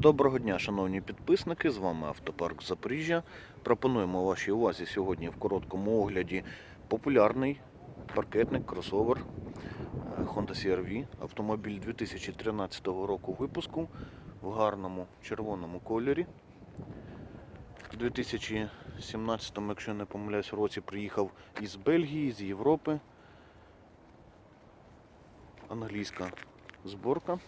Доброго дня, шановні підписники. З вами Автопарк Запоріжжя. Пропонуємо вашій увазі сьогодні в короткому огляді популярний паркетник кросовер е, Honda CR-V. Автомобіль 2013 року випуску в гарному червоному кольорі. У 2017, якщо не помиляюсь, році приїхав із Бельгії, з Європи. Англійська зборка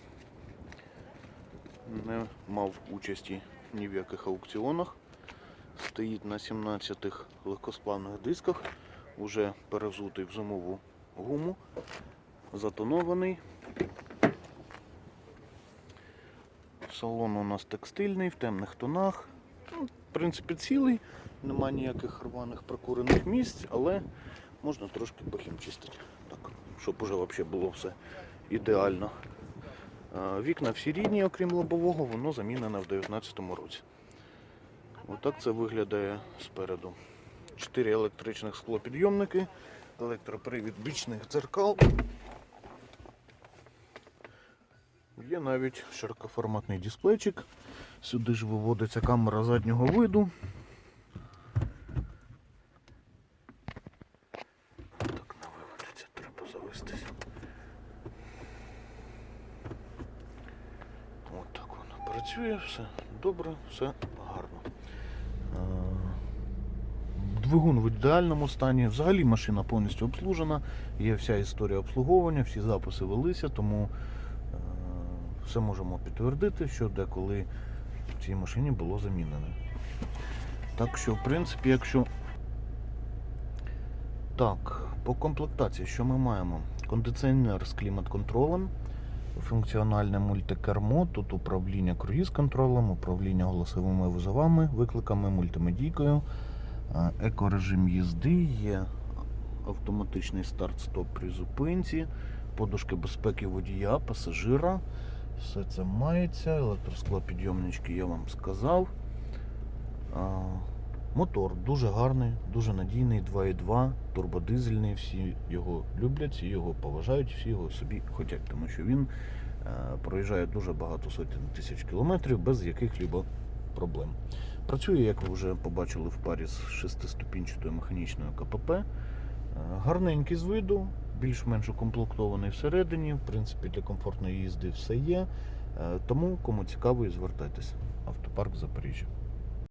не мав участі ні в яких аукціонах. Стоїть на 17 легкосплавних дисках, уже перевзутий в зимову гуму, затонований. Салон у нас текстильний, в темних тонах. Ну, в принципі, цілий, нема ніяких рваних прокурених місць, але можна трошки похімчистити, так, щоб уже взагалі було все ідеально. Вікна всі рідні, окрім лобового, воно замінене в 2019 році. Отак це виглядає спереду. Чотири електричних склопідйомники, електропривід бічних дзеркал. Є навіть широкоформатний дисплейчик. Сюди ж виводиться камера заднього виду. Так, не виводиться, треба завестися. От так воно працює, все добре, все гарно. Е, Двигун в ідеальному стані. Взагалі машина повністю обслужена, є вся історія обслуговування, всі записи велися, тому е, все можемо підтвердити, що деколи в цій машині було замінене. Так що, в принципі, якщо. Так, по комплектації, що ми маємо? Кондиціонер з клімат-контролем, функціональне мультикермо, тут управління круїз-контролем, управління голосовими визовами, викликами, мультимедійкою, е, екорежим їзди, є автоматичний старт-стоп при зупинці, подушки безпеки водія, пасажира. Все це мається, електросклопідйомнички я вам сказав. Мотор дуже гарний, дуже надійний, 2.2, турбодизельний, всі його люблять, всі його поважають, всі його собі хочуть, тому що він е, проїжджає дуже багато сотень тисяч кілометрів без яких-либо проблем. Працює, як ви вже побачили, в парі з шестиступінчатою механічною КПП. Е, Гарненький з виду, більш-менш укомплектований всередині. В принципі, для комфортної їзди все є. Е, Тому, кому цікаво, і звертайтеся. Автопарк Запоріжжя.